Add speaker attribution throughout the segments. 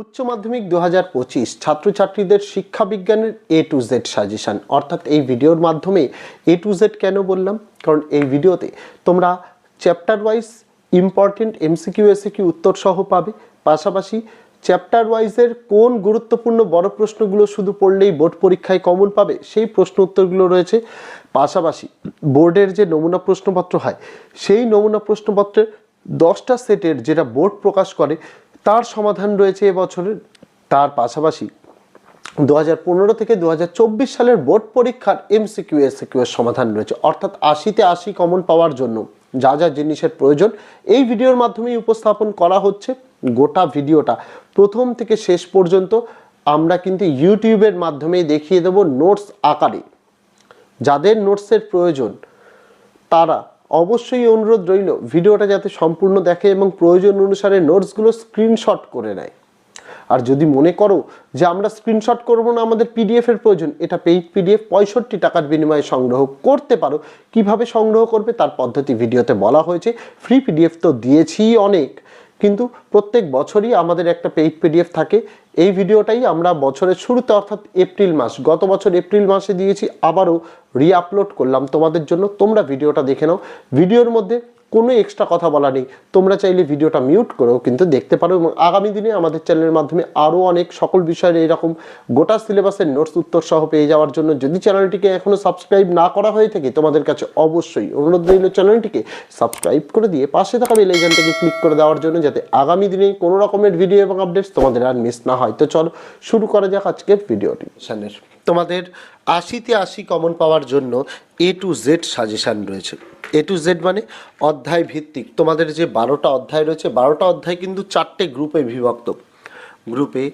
Speaker 1: উচ্চ মাধ্যমিক দু হাজার পঁচিশ ছাত্রছাত্রীদের শিক্ষা বিজ্ঞানের এ টু জেড সাজেশান অর্থাৎ এই ভিডিওর মাধ্যমে এ টু জেড কেন বললাম? কারণ এই ভিডিওতে তোমরা chapter wise important MCQ SAQ উত্তর সহ পাবে। পাশাপাশি চ্যাপ্টার ওয়াইজের কোন গুরুত্বপূর্ণ বড় প্রশ্নগুলো শুধু পড়লেই বোর্ড পরীক্ষায় কমন পাবে, সেই প্রশ্ন উত্তরগুলো রয়েছে। পাশাপাশি বোর্ডের যে নমুনা প্রশ্নপত্র হয়, সেই নমুনা প্রশ্নপত্রের দশটা সেটের যেটা বোর্ড প্রকাশ করে তার সমাধান রয়েছে এবছরের, তার পাশাপাশি দু পনেরো থেকে দু হাজার চব্বিশ সালের বোর্ড পরীক্ষার এমসিকিউ এর সমাধান রয়েছে। অর্থাৎ আশিতে আশি কমন পাওয়ার জন্য যা যা জিনিসের প্রয়োজন, এই ভিডিওর মাধ্যমেই উপস্থাপন করা হচ্ছে গোটা ভিডিওটা। প্রথম থেকে শেষ পর্যন্ত আমরা কিন্তু ইউটিউবের মাধ্যমে দেখিয়ে দেব নোটস আকারে। যাদের নোটসের প্রয়োজন, তারা অবশ্যই অনুরোধ রইল, ভিডিওটা যাতে সম্পূর্ণ দেখে এবং প্রয়োজন অনুসারে নোটসগুলো স্ক্রিনশট করে নেয়। আর যদি মনে করো যে আমরা স্ক্রিনশট করব না আমাদের পিডিএফের প্রয়োজন, এটা পেইড পিডিএফ পঁয়ষট্টি টাকার বিনিময়ে সংগ্রহ করতে পারো। কীভাবে সংগ্রহ করবে তার পদ্ধতি ভিডিওতে বলা হয়েছে। ফ্রি পিডিএফ তো দিয়েছি অনেক। কিন্তু প্রত্যেক বছরই আমাদের একটা পেইড পিডিএফ থাকে। এই ভিডিওটাই আমরা বছরের শুরুতে, অর্থাৎ এপ্রিল মাস, গত বছর এপ্রিল মাসে দিয়েছি, আবারও রিআপলোড করলাম। তোমাদের জন্য তোমরা ভিডিওটা দেখে নাও। ভিডিওর মধ্যে কোনো এক্সট্রা কথা বলা নেই। তোমরা চাইলে ভিডিওটা মিউট করেও কিন্তু দেখতে পারো এবং আগামী দিনে আমাদের চ্যানেলের মাধ্যমে আরও অনেক সকল বিষয়ের এইরকম গোটা সিলেবাসের নোটস উত্তর সহ পেয়ে যাওয়ার জন্য যদি চ্যানেলটিকে এখনও সাবস্ক্রাইব না করা হয়ে থাকে, তোমাদের কাছে অবশ্যই অনুরোধ রইল চ্যানেলটিকে সাবস্ক্রাইব করে দিয়ে পাশে থাকা বেল আইকনটাকে ক্লিক করে দেওয়ার জন্য যাতে আগামী দিনে কোনো রকমের ভিডিও এবং আপডেটস তোমাদের আর মিস না হয়। তো চলো, শুরু করা যাক আজকের ভিডিওটি চ্যানেল তোমাদের আশিতে আশি কমন পাওয়ার জন্য এ টু জেড সাজেশান রয়েছে। এ টু জেড মানে অধ্যায় ভিত্তিক। তোমাদের যে বারোটা অধ্যায় রয়েছে, বারোটা অধ্যায় কিন্তু চারটে গ্রুপে বিভক্ত। Group A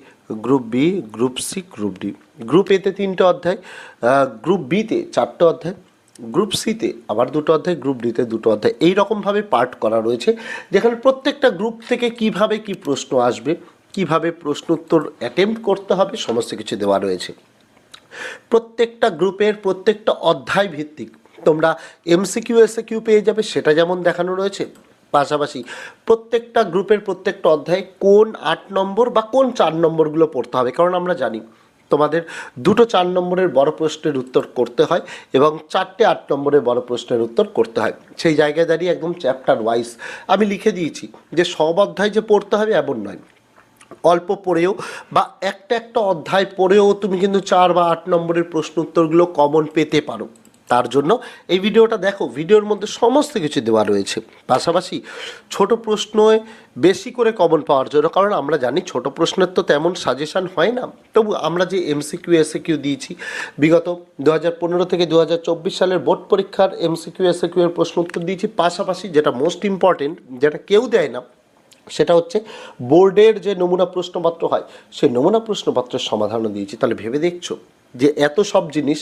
Speaker 1: group B group C group D group এতে তিনটে অধ্যায় গ্রুপ বিতে চারটে অধ্যায় গ্রুপ সিতে আবার দুটো অধ্যায় গ্রুপ ডিতে দুটো অধ্যায়। এই রকমভাবে পার্ট করা রয়েছে। যেখানে প্রত্যেকটা গ্রুপ থেকে কীভাবে কি প্রশ্ন আসবে, কীভাবে প্রশ্ন উত্তর অ্যাটেম্প্ট করতে হবে, সমস্ত কিছু দেওয়া রয়েছে। প্রত্যেকটা গ্রুপের প্রত্যেকটা অধ্যায় ভিত্তিক। তোমরা এমসিকিউ এসএকিউ পেয়ে যাবে, সেটা যেমন দেখানো রয়েছে। পাশাপাশি প্রত্যেকটা গ্রুপের প্রত্যেকটা অধ্যায়ে কোন আট নম্বর বা কোন চার নম্বরগুলো পড়তে হবে, কারণ আমরা জানি তোমাদের দুটো চার নম্বরের বড় প্রশ্নের উত্তর করতে হয় এবং চারটে আট নম্বরের বড় প্রশ্নের উত্তর করতে হয়। সেই জায়গায় দাঁড়িয়ে একদম চ্যাপ্টার ওয়াইজ আমি লিখে দিয়েছি যে সব অধ্যায় যে পড়তে হবে এমন নয়। অল্প পড়েও বা একটা একটা অধ্যায় পড়েও তুমি কিন্তু চার বা আট নম্বরের প্রশ্ন উত্তরগুলো কমন পেতে পারো। তার জন্য এই ভিডিওটা দেখো, ভিডিওর মধ্যে সমস্ত কিছু দেওয়া রয়েছে। পাশাপাশি ছোট প্রশ্নয় বেশি করে কমন পাওয়ার জন্য, কারণ আমরা জানি ছোট প্রশ্নের তো তেমন সাজেশন হয় না। তবু আমরা যে এমসিকিউ এসএকিউ দিয়েছি, বিগত দু হাজার পনেরো থেকে দু হাজার চব্বিশ সালের বোর্ড পরীক্ষার এমসিকিউ এসএকিউ এর প্রশ্ন উত্তর দিয়েছি। পাশাপাশি যেটা মোস্ট ইম্পর্টেন্ট যেটা কেউ দেয় না সেটা হচ্ছে বোর্ডের যে নমুনা প্রশ্নপত্র হয়, সেই নমুনা প্রশ্নপত্রের সমাধানও দিয়েছি। তাহলে ভেবে দেখছ যে এত সব জিনিস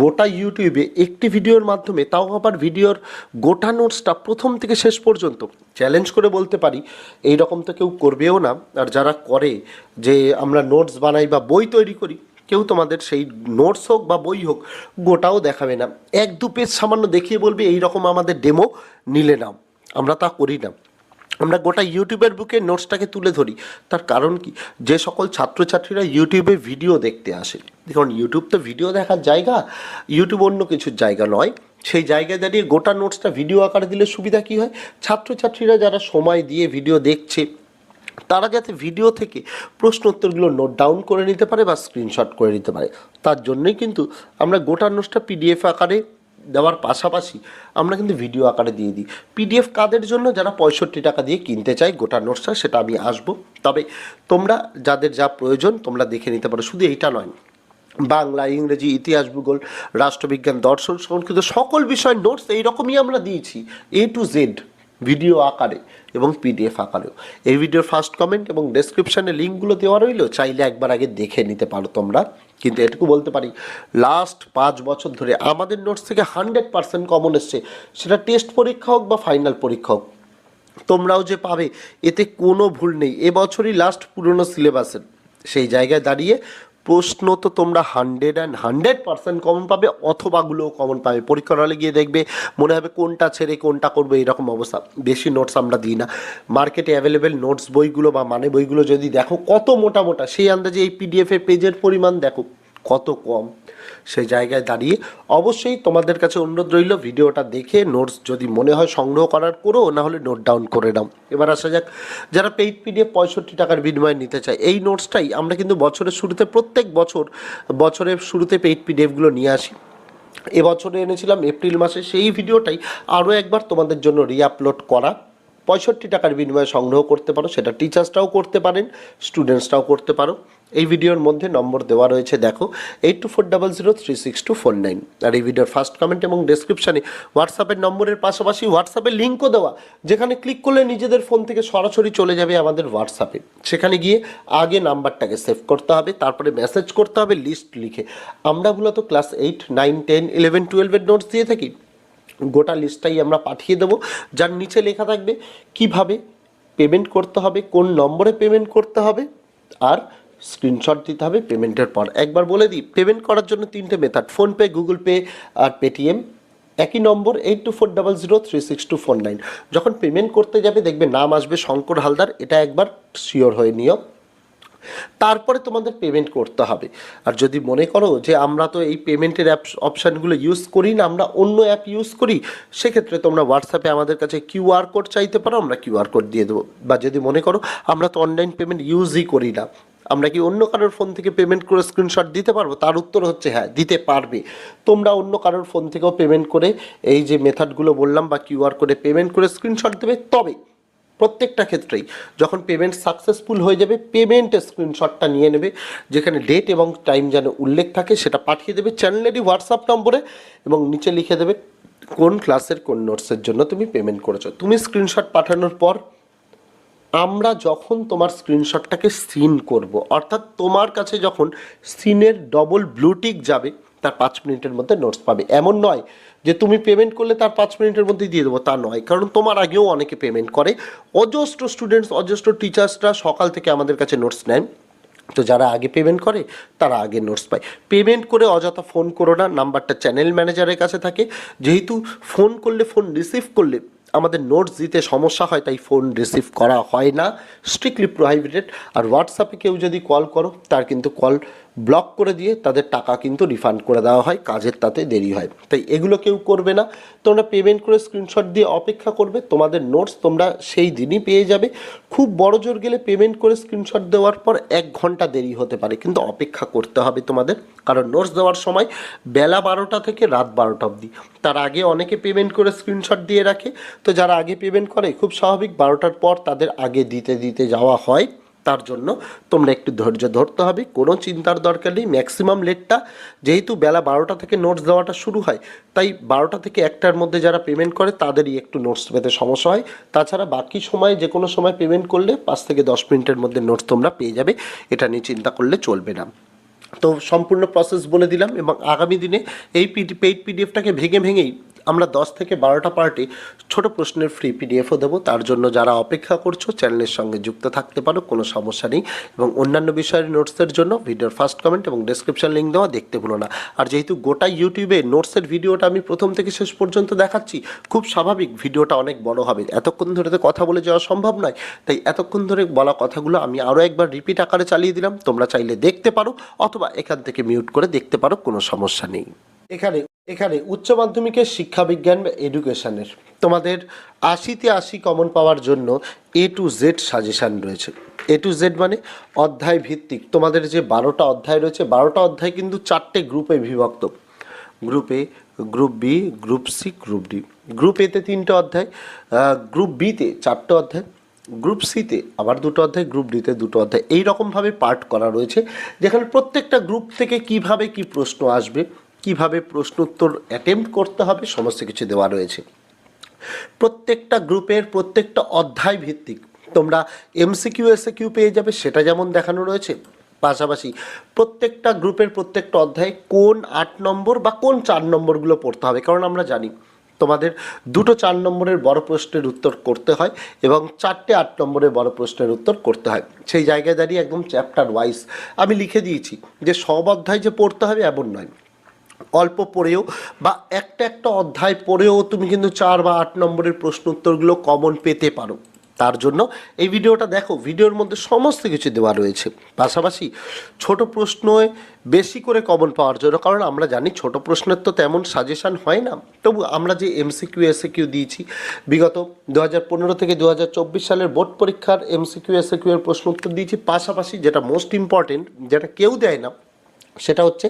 Speaker 1: গোটা ইউটিউবে একটি ভিডিওর মাধ্যমে, তাও আবার ভিডিওর গোটা নোটসটা প্রথম থেকে শেষ পর্যন্ত চ্যালেঞ্জ করে বলতে পারি, এই রকম তো কেউ করবেও না। আর যারা করে যে আমরা নোটস বানাই বা বই তৈরি করি, কেউ তোমাদের সেই নোটস হোক বা বই হোক, গোটাও দেখাবে না। এক দু পেজ সামান্য দেখিয়ে বলবে এই রকম আমাদের ডেমো নিলে নাও। আমরা তা করি না। আমরা গোটা ইউটিউবের বুকে নোটসটাকে তুলে ধরি। তার কারণ কি? যে সকল ছাত্রছাত্রীরা ইউটিউবে ভিডিও দেখতে আসে। দেখুন, ইউটিউব তো ভিডিও দেখার জায়গা, ইউটিউব অন্য কিছুর জায়গা নয়। সেই জায়গায় দাঁড়িয়ে গোটা নোটসটা ভিডিও আকারে দিলে সুবিধা কী হয়? ছাত্রছাত্রীরা যারা সময় দিয়ে ভিডিও দেখছে, তারা যাতে ভিডিও থেকে প্রশ্ন উত্তরগুলো নোট ডাউন করে নিতে পারে বা স্ক্রিনশট করে নিতে পারে। তার জন্যই কিন্তু আমরা গোটা নোটসটা পিডিএফ আকারে দেওয়ার পাশাপাশি আমরা কিন্তু ভিডিও আকারে দিয়ে দিই। পিডিএফ কাদের জন্য? যারা পঁয়ষট্টি টাকা দিয়ে কিনতে চাই গোটা নোটসটা সেটা আমি আসব। তবে তোমরা যাদের যা প্রয়োজন, তোমরা দেখে নিতে পারো। শুধু এইটা নয়, বাংলা, ইংরেজি, ইতিহাস ভূগোল, রাষ্ট্রবিজ্ঞান, দর্শন, সংস্কৃত, সকল বিষয় নোটস এইরকমই আমরা দিয়েছি এ টু জেড ভিডিও আকারে এবং পিডিএফ আকারেও। এই ভিডিওর ফার্স্ট কমেন্ট এবং ডেসক্রিপশানে লিঙ্কগুলো দেওয়া রইল, চাইলে একবার আগে দেখে নিতে পারো তোমরা। কিন্তু এটুকু বলতে পারি লাস্ট পাঁচ বছর ধরে আমাদের নোটস থেকে হান্ড্রেড পার্সেন্ট কমন এসছে। সেটা টেস্ট পরীক্ষা হোক বা ফাইনাল পরীক্ষা হোক, তোমরাও যে পাবে, এতে কোনো ভুল নেই। এবছরই লাস্ট পুরনো সিলেবাসের সেই জায়গায় দাঁড়িয়ে প্রশ্ন তো তোমরা hundred and hundred percent common পাবে অথবাগুলোও কমন পাবে। পরীক্ষার হলে গিয়ে দেখবে মনে হবে কোনটা ছেড়ে কোনটা করবে, এরকম অবস্থা। বেশি নোটস আমরা দিই না। মার্কেটে অ্যাভেলেবেল নোটস বইগুলো বা মানে বইগুলো যদি দেখো, কত মোটা মোটা, সেই আন্দাজে এই পিডিএফের পেজের পরিমাণ দেখো। কত কম সেই জায়গায় দাঁড়িয়ে অবশ্যই তোমাদের কাছে অনুরোধ রইল ভিডিওটা দেখে নোটস যদি মনে হয় সংগ্রহ করার করো, না হলে নোট ডাউন করে নাও। এবার আসা যাক, যারা পেইড পিডিএফ পঁয়ষট্টি টাকার বিনিময়ে নিতে চায়, এই নোটসটাই আমরা কিন্তু বছরের শুরুতে, প্রত্যেক বছর, বছরের শুরুতে পেইড পিডিএফগুলো নিয়ে আসি। এবছরে এনেছিলাম, এপ্রিল মাসে, সেই ভিডিওটাই আরও একবার তোমাদের জন্য রিআপলোড করা। পঁয়ষট্টি টাকার বিনিময়ে সংগ্রহ করতে পারো, সেটা টিচার্সটাও করতে পারেন স্টুডেন্টসটাও করতে পারো। এই ভিডিওর মধ্যে নম্বর দেওয়া রয়েছে, দেখো eight two four double zero three six two four nine আর এই ভিডিওর ফার্স্ট কমেন্ট এবং ডেসক্রিপশানে হোয়াটসঅ্যাপের নম্বরের পাশাপাশি হোয়াটসঅ্যাপের লিঙ্কও দেওয়া। যেখানে ক্লিক করলে নিজেদের ফোন থেকে সরাসরি চলে যাবে আমাদের হোয়াটসঅ্যাপে সেখানে গিয়ে আগে নাম্বারটাকে সেভ করতে হবে, তারপরে মেসেজ করতে হবে লিস্ট লিখে। আমরা মূলত class eight nine ten eleven টুয়েলভের নোটস দিয়ে থাকি। গোটা লিস্টটাই আমরা পাঠিয়ে দেবো। যার নিচে লেখা থাকবে, কীভাবে পেমেন্ট করতে হবে, কোন নম্বরে পেমেন্ট করতে হবে, আর স্ক্রিনশট দিতে হবে পেমেন্টের পর। একবার বলে দিই পেমেন্ট করার জন্য তিনটে মেথড ফোনপে গুগল পে আর পেটিএম একই নম্বর eight two four double zero three six two four nine যখন পেমেন্ট করতে যাবে, দেখবে নাম আসবে শঙ্কর হালদার, এটা একবার শিওর হয়ে নিও। তারপরে তোমাদের পেমেন্ট করতে হবে। আর যদি মনে করো যে আমরা তো এই পেমেন্টের অ্যাপ অপশানগুলো ইউজ করি না, আমরা অন্য অ্যাপ ইউজ করি, সেক্ষেত্রে তোমরা হোয়াটসঅ্যাপে আমাদের কাছে কিউআর কোড চাইতে পারো, আমরা কিউআর কোড দিয়ে দেবো। বা যদি মনে করো আমরা তো অনলাইন পেমেন্ট ইউজই করি না আমরা কি অন্য কারোর ফোন থেকে পেমেন্ট করে স্ক্রিনশট দিতে পারব? তার উত্তর হচ্ছে হ্যাঁ দিতে পারবে। তোমরা অন্য কারোর ফোন থেকেও পেমেন্ট করে এই যে মেথডগুলো বললাম বা কিউআর কোডে পেমেন্ট করে স্ক্রিনশট দেবে, তবে প্রত্যেকটা ক্ষেত্রেই যখন পেমেন্ট সাকসেসফুল হয়ে যাবে পেমেন্টের স্ক্রিনশটটা নিয়ে নেবে, যেখানে ডেট এবং টাইম যেন উল্লেখ থাকে সেটা পাঠিয়ে দেবে চ্যানেলেরই হোয়াটসঅ্যাপ নম্বরে এবং নিচে লিখে দেবে কোন ক্লাসের কোন নোটসের জন্য তুমি পেমেন্ট করেছ। তুমি স্ক্রিনশট পাঠানোর পর আমরা যখন তোমার স্ক্রিনশটটাকে সিন করব, অর্থাৎ তোমার কাছে যখন সিনের ডবল ব্লুটিক যাবে, তার পাঁচ মিনিটের মধ্যে নোটস পাবে। এমন নয় যে তুমি পেমেন্ট করলে তার পাঁচ মিনিটের মধ্যেই দিয়ে দেবো, তা নয়। কারণ তোমার আগেও অনেকে পেমেন্ট করে। অজস্র স্টুডেন্টস অজস্র টিচার্সরা সকাল থেকে আমাদের কাছে নোটস নেন। তো যারা আগে পেমেন্ট করে, তারা আগে নোটস পায়। পেমেন্ট করে অযথা ফোন করো না নাম্বারটা চ্যানেল ম্যানেজারের কাছে থাকে। যেহেতু ফোন করলে ফোন রিসিভ করলে আমাদের নোটস দিতে সমস্যা হয়, তাই ফোন রিসিভ করা হয় না। স্ট্রিক্টলি প্রোহাইবিটেড আর হোয়াটসঅ্যাপে কেউ যদি কল করো, তার কিন্তু কল ব্লক করে দিয়ে তাদের টাকা কিন্তু রিফান্ড করে দেওয়া হয়, কাজের তাতে দেরি হয়। তাই এগুলো কেউ করবে না। তোমরা পেমেন্ট করে স্ক্রিনশট দিয়ে অপেক্ষা করবে, তোমাদের নোটস তোমরা সেই দিনই পেয়ে যাবে। খুব বড় জোর গেলে পেমেন্ট করে স্ক্রিনশট দেওয়ার পর এক ঘণ্টা দেরি হতে পারে, কিন্তু অপেক্ষা করতে হবে তোমাদের। কারণ নোটস দেওয়ার সময় বেলা বারোটা থেকে রাত বারোটা অবধি। তার আগে অনেকে পেমেন্ট করে স্ক্রিনশট দিয়ে রাখে। তো যারা আগে পেমেন্ট করে, খুব স্বাভাবিক বারোটার পর তাদের আগে দিতে দিতে যাওয়া হয়। তার জন্য তোমরা একটু ধৈর্য ধরতে হবে, কোনো চিন্তার দরকার নেই। ম্যাক্সিমাম লেটটা যেহেতু বেলা বারোটা থেকে নোটস দেওয়াটা শুরু হয়, তাই বারোটা থেকে একটার মধ্যে যারা পেমেন্ট করে তাদেরই একটু নোটস পেতে সমস্যা হয়। তাছাড়া বাকি সময় যে কোনো সময় পেমেন্ট করলে পাঁচ থেকে দশ মিনিটের মধ্যে নোটস তোমরা পেয়ে যাবে, এটা নিয়ে চিন্তা করলে চলবে না। তো সম্পূর্ণ প্রসেস বলে দিলাম এবং আগামী দিনে এই পেইড পিডিএফটাকে ভেঙে ভেঙেই আমরা দশ থেকে বারোটা পার্টি ছোট প্রশ্নের ফ্রি পিডিএফও দেবো। তার জন্য যারা অপেক্ষা করছ চ্যানেলের সঙ্গে যুক্ত থাকতে পারো, কোনো সমস্যা নেই। এবং অন্যান্য বিষয়ের নোটসের জন্য ভিডিওর ফার্স্ট কমেন্ট এবং ডেসক্রিপশন লিঙ্ক দেওয়া দেখতে ভুলো না। আর যেহেতু গোটা ইউটিউবে নোটসের ভিডিওটা আমি প্রথম থেকে শেষ পর্যন্ত দেখাচ্ছি, খুব স্বাভাবিক ভিডিওটা অনেক বড় হবে। এতক্ষণ ধরে তো কথা বলে যাওয়া সম্ভব নয়, তাই এতক্ষণ ধরে বলা কথাগুলো আমি আরও একবার রিপিট আকারে চালিয়ে দিলাম। তোমরা চাইলে দেখতে পারো, অথবা এখান থেকে মিউট করে দেখতে পারো, কোনো সমস্যা নেই। এখানে এখানে উচ্চ মাধ্যমিকের শিক্ষাবিজ্ঞান বা এডুকেশনের তোমাদের আশিতে আশি কমন পাওয়ার জন্য এ টু জেড সাজেশান রয়েছে। এ টু জেড মানে অধ্যায় ভিত্তিক। তোমাদের যে বারোটা অধ্যায় রয়েছে, বারোটা অধ্যায় কিন্তু চারটে গ্রুপে বিভক্ত। Group A group B group C group D group এতে তিনটে অধ্যায় গ্রুপ বিতে চারটে অধ্যায় গ্রুপ সিতে আবার দুটো অধ্যায় গ্রুপ ডিতে দুটো অধ্যায়। এই রকমভাবে পার্ট করা রয়েছে। যেখানে প্রত্যেকটা গ্রুপ থেকে কীভাবে কি প্রশ্ন আসবে কীভাবে প্রশ্ন উত্তর অ্যাটেম্প্ট করতে হবে, সমস্ত কিছু দেওয়া রয়েছে। প্রত্যেকটা গ্রুপের প্রত্যেকটা অধ্যায় ভিত্তিক। তোমরা এমসিকিউ এসে কিউ পেয়ে যাবে, সেটা যেমন দেখানো রয়েছে। পাশাপাশি প্রত্যেকটা গ্রুপের প্রত্যেকটা অধ্যায়ে কোন আট নম্বর বা কোন চার নম্বরগুলো পড়তে হবে, কারণ আমরা জানি তোমাদের দুটো চার নম্বরের বড় প্রশ্নের উত্তর করতে হয় এবং চারটে আট নম্বরের বড় প্রশ্নের উত্তর করতে হয়। সেই জায়গায় দাঁড়িয়ে একদম চ্যাপ্টার ওয়াইজ আমি লিখে দিয়েছি যে সব অধ্যায় যে পড়তে হবে এমন নয়। অল্প পড়েও বা একটা একটা অধ্যায় পড়েও তুমি কিন্তু চার বা আট নম্বরের প্রশ্ন উত্তরগুলো কমন পেতে পারো। তার জন্য এই ভিডিওটা দেখো, ভিডিওর মধ্যে সমস্ত কিছু দেওয়া রয়েছে। পাশাপাশি ছোট প্রশ্নয় বেশি করে কমন পাওয়ার জন্য, কারণ আমরা জানি ছোট প্রশ্নের তো তেমন সাজেশন হয় না। তবু আমরা যে এমসিকিউ এসএকিউ দিয়েছি, বিগত দু হাজার পনেরো থেকে দু হাজার চব্বিশ সালের বোর্ড পরীক্ষার এমসিকিউ এসএকিউ এর প্রশ্ন উত্তর দিয়েছি। পাশাপাশি যেটা মোস্ট ইম্পর্টেন্ট যেটা কেউ দেয় না সেটা হচ্ছে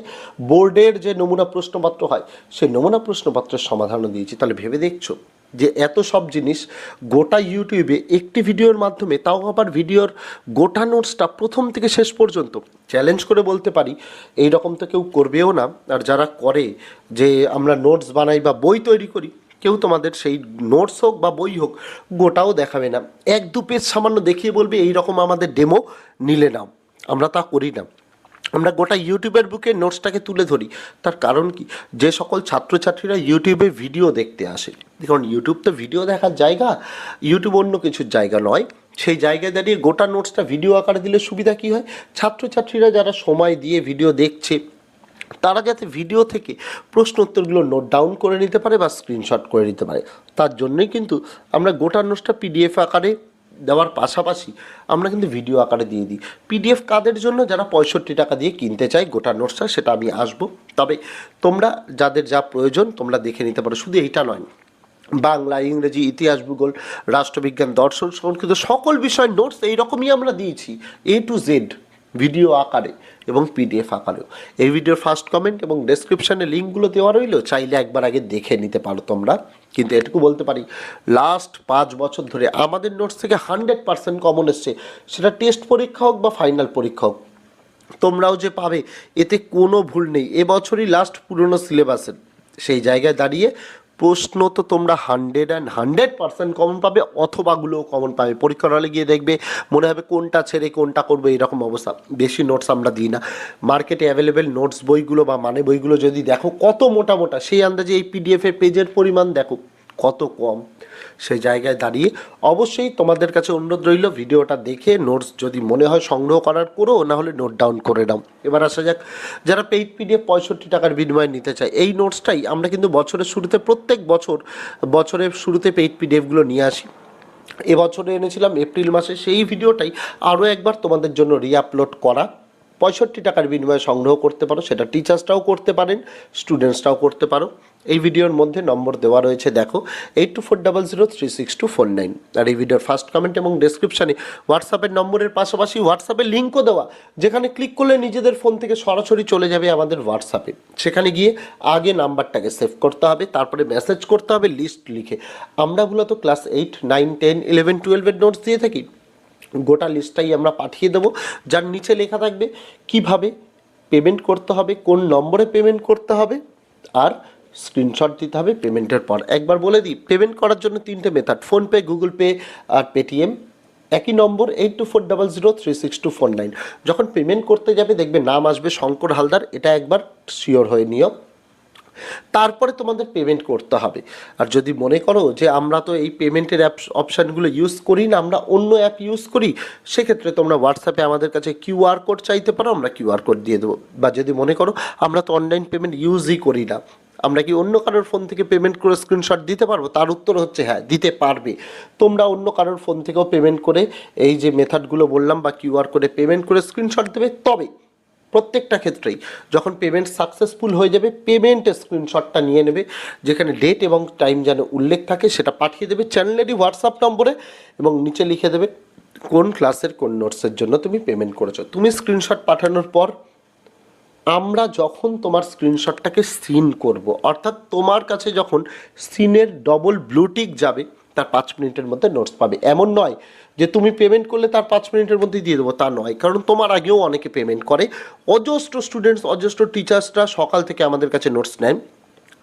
Speaker 1: বোর্ডের যে নমুনা প্রশ্নপত্র হয়, সেই নমুনা প্রশ্নপত্রের সমাধানও দিয়েছি। তাহলে ভেবে দেখছ যে এত সব জিনিস গোটা ইউটিউবে একটি ভিডিওর মাধ্যমে, তাও আবার ভিডিওর গোটা নোটসটা প্রথম থেকে শেষ পর্যন্ত চ্যালেঞ্জ করে বলতে পারি এই রকম তো কেউ করবেও না। আর যারা করে যে আমরা নোটস বানাই বা বই তৈরি করি, কেউ তোমাদের সেই নোটস হোক বা বই হোক, গোটাও দেখাবে না। এক দু পেজ সামান্য দেখিয়ে বলবে এই রকম আমাদের ডেমো নিলে নাও। আমরা তা করি না। আমরা গোটা ইউটিউবের বুকে নোটসটাকে তুলে ধরি। তার কারণ কি? যে সকল ছাত্রছাত্রীরা ইউটিউবে ভিডিও দেখতে আসে। কারণ ইউটিউব তো ভিডিও দেখার জায়গা, ইউটিউব অন্য কিছুর জায়গা নয়। সেই জায়গায় দাঁড়িয়ে গোটা নোটসটা ভিডিও আকারে দিলে সুবিধা কী হয়? ছাত্রছাত্রীরা যারা সময় দিয়ে ভিডিও দেখছে, তারা যাতে ভিডিও থেকে প্রশ্ন উত্তরগুলো নোট ডাউন করে নিতে পারে বা স্ক্রিনশট করে নিতে পারে। তার জন্যই কিন্তু আমরা গোটা নোটসটা পিডিএফ আকারে দেওয়ার পাশাপাশি আমরা কিন্তু ভিডিও আকারে দিয়ে দিই। পিডিএফ কাদের জন্য? যারা পঁয়ষট্টি টাকা দিয়ে কিনতে চাই গোটা নোটসটা সেটা আমি আসব। তবে তোমরা যাদের যা প্রয়োজন, তোমরা দেখে নিতে পারো। শুধু এইটা নয়, বাংলা, ইংরেজি, ইতিহাস, ভূগোল, রাষ্ট্রবিজ্ঞান, দর্শন, সংস্কৃত, সকল বিষয় নোটস এইরকমই আমরা দিয়েছি এ টু জেড ভিডিও আকারে এবং পিডিএফ আকারেও। এই ভিডিওর ফার্স্ট কমেন্ট এবং ডেসক্রিপশানে লিঙ্কগুলো দেওয়া রইল, চাইলে একবার আগে দেখে নিতে পারো তোমরা। কিন্তু এটুকু বলতে পারি লাস্ট পাঁচ বছর ধরে আমাদের নোটস থেকে হান্ড্রেড পার্সেন্ট কমন এসছে। সেটা টেস্ট পরীক্ষা হোক বা ফাইনাল পরীক্ষা হোক। তোমরাও যে পাবে, এতে কোনো ভুল নেই। এবছরই লাস্ট পুরনো সিলেবাসের সেই জায়গায় দাঁড়িয়ে প্রশ্ন তো তোমরা hundred and hundred percent common পাবে, অথবাগুলোও কমন পাবে। পরীক্ষার হলে গিয়ে দেখবে, মনে হবে কোনটা ছেড়ে কোনটা করবে, এরকম অবস্থা। বেশি নোটস আমরা দিই না। মার্কেটে অ্যাভেলেবেল নোটস বইগুলো বা মানে বইগুলো যদি দেখো, কত মোটা মোটা, সেই আন্দাজে এই পিডিএফের পেজের পরিমাণ দেখো। কত কম সেই জায়গায় দাঁড়িয়ে অবশ্যই তোমাদের কাছে অনুরোধ রইল ভিডিওটা দেখে নোটস যদি মনে হয় সংগ্রহ করার করো না হলে নোট ডাউন করে নাও। এবার আসা যাক, যারা পেইড পিডিএফ পঁয়ষট্টি টাকার বিনিময়ে নিতে চায়, এই নোটসটাই আমরা কিন্তু বছরের শুরুতে, প্রত্যেক বছর, বছরের শুরুতে পেইড পিডিএফগুলো নিয়ে আসি। এবছরে এনেছিলাম, এপ্রিল মাসে, সেই ভিডিওটাই আরও একবার তোমাদের জন্য রিআপলোড করা। পঁয়ষট্টি টাকার বিনিময়ে সংগ্রহ করতে পারো। সেটা টিচার্সটাও করতে পারেন স্টুডেন্টসটাও করতে পারো। এই ভিডিওর মধ্যে নম্বর দেওয়া রয়েছে, দেখো eight two four double zero three six two four nine আর এই ভিডিওর ফার্স্ট কমেন্ট এবং ডেসক্রিপশানে হোয়াটসঅ্যাপের নম্বরের পাশাপাশি হোয়াটসঅ্যাপের লিঙ্কও দেওয়া, যেখানে ক্লিক করলে নিজেদের ফোন থেকে সরাসরি চলে যাবে আমাদের হোয়াটসঅ্যাপে সেখানে গিয়ে আগে নাম্বারটাকে সেভ করতে হবে, তারপরে মেসেজ করতে হবে লিস্ট লিখে। আমরা মূলত class eight nine ten eleven টুয়েলভের নোটস দিয়ে থাকি। গোটা লিস্টটাই আমরা পাঠিয়ে দেবো। যার নিচে লেখা থাকবে কীভাবে পেমেন্ট করতে হবে, কোন নম্বরে পেমেন্ট করতে হবে, আর স্ক্রিনশট দিতে হবে পেমেন্টের পর। একবার বলে দিই পেমেন্ট করার জন্য তিনটে মেথড ফোনপে গুগল পে আর পেটিএম একই number eight two four double zero three six two four nine যখন পেমেন্ট করতে যাবে, দেখবে নাম আসবে শঙ্কর হালদার, এটা একবার শিওর হয়ে নিও। তারপরে তোমাদের পেমেন্ট করতে হবে। আর যদি মনে করো যে আমরা তো এই পেমেন্টের অ্যাপ অপশানগুলো ইউজ করি না, আমরা অন্য অ্যাপ ইউজ করি, সেক্ষেত্রে তোমরা হোয়াটসঅ্যাপে আমাদের কাছে কিউআর কোড চাইতে পারো, আমরা কিউআর কোড দিয়ে দেবো। বা যদি মনে করো আমরা তো অনলাইন পেমেন্ট ইউজই করি না, আমরা কি অন্য কারোর ফোন থেকে পেমেন্ট করে স্ক্রিনশট দিতে পারব? তার উত্তর হচ্ছে হ্যাঁ দিতে পারবে। তোমরা অন্য কারোর ফোন থেকেও পেমেন্ট করে এই যে মেথডগুলো বললাম বা কিউআর কোডে পেমেন্ট করে স্ক্রিনশট দেবে, তবে প্রত্যেকটা ক্ষেত্রেই যখন পেমেন্ট সাকসেসফুল হয়ে যাবে পেমেন্টের স্ক্রিনশটটা নিয়ে নেবে, যেখানে ডেট এবং টাইম যেন উল্লেখ থাকে সেটা পাঠিয়ে দেবে চ্যানেলেরই হোয়াটসঅ্যাপ নম্বরে এবং নিচে লিখে দেবে কোন ক্লাসের কোন নোটসের জন্য তুমি পেমেন্ট করেছ। তুমি স্ক্রিনশট পাঠানোর পর আমরা যখন তোমার স্ক্রিনশটটাকে সিন করব, অর্থাৎ তোমার কাছে যখন সিনের ডবল ব্লুটিক যাবে তার পাঁচ মিনিটের মধ্যে নোটস পাবে। এমন নয় যে তুমি পেমেন্ট করলে তার পাঁচ মিনিটের মধ্যেই দিয়ে দেবো, তা নয়। কারণ তোমার আগেও অনেকে পেমেন্ট করে। অজস্র স্টুডেন্টস অজস্র টিচার্সরা সকাল থেকে আমাদের কাছে নোটস নেন।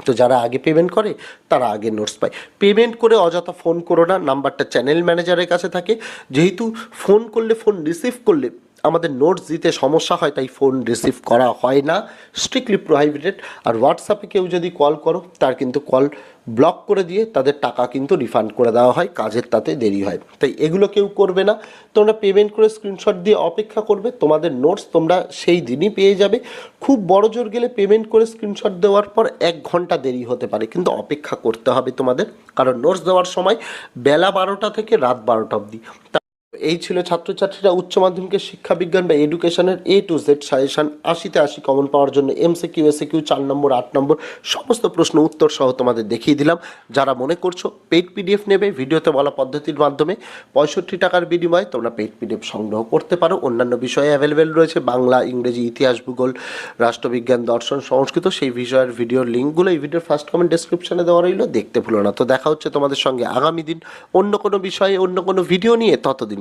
Speaker 1: তো যারা আগে পেমেন্ট করে, তারা আগে নোটস পায়। পেমেন্ট করে অযথা ফোন করো না। নাম্বারটা চ্যানেল ম্যানেজারের কাছে থাকে। যেহেতু ফোন করলে ফোন রিসিভ করলে আমাদের নোটস দিতে সমস্যা হয়, তাই ফোন রিসিভ করা হয় না। স্ট্রিক্টলি প্রোহাইবিটেড আর হোয়াটসঅ্যাপে কেউ যদি কল করো, তার কিন্তু কল ব্লক করে দিয়ে তাদের টাকা কিন্তু রিফান্ড করে দেওয়া হয়, কাজের তাতে দেরি হয়। তাই এগুলো কেউ করবে না। তোমরা পেমেন্ট করে স্ক্রিনশট দিয়ে অপেক্ষা করবে, তোমাদের নোটস তোমরা সেই দিনই পেয়ে যাবে। খুব বড় জোর গেলে পেমেন্ট করে স্ক্রিনশট দেওয়ার পর এক ঘণ্টা দেরি হতে পারে, কিন্তু অপেক্ষা করতে হবে তোমাদের। কারণ নোটস দেওয়ার সময় বেলা বারোটা থেকে রাত বারোটা অবধি। এই ছিল ছাত্রছাত্রীরা উচ্চ মাধ্যমিকের শিক্ষা বিজ্ঞান বা এডুকেশনের এ টু জেড সাজেশন আশিতে আশি কমন পাওয়ার জন্য এমসি কিউ এসে কিউ চার নম্বর, আট নম্বর, সমস্ত প্রশ্ন উত্তর সহ তোমাদের দেখিয়ে দিলাম। যারা মনে করছ পেড পিডিএফ নেবে, ভিডিওতে বলা পদ্ধতির মাধ্যমে পঁয়ষট্টি টাকার বিনিময়ে তোমরা পেড পিডিএফ সংগ্রহ করতে পারো। অন্যান্য বিষয়ে অ্যাভেলেবেল রয়েছে বাংলা, ইংরেজি, ইতিহাস, ভূগোল, রাষ্ট্রবিজ্ঞান, দর্শন, সংস্কৃত। সেই বিষয়ের ভিডিওর লিঙ্কগুলো এই ভিডিওর ফার্স্ট কমেন্ট ডেসক্রিপশনে দেওয়া রইল। দেখতে ভুলো না। তো দেখা হচ্ছে তোমাদের সঙ্গে আগামী দিন অন্য কোনো বিষয়ে, অন্য কোনো ভিডিও নিয়ে। ততদিন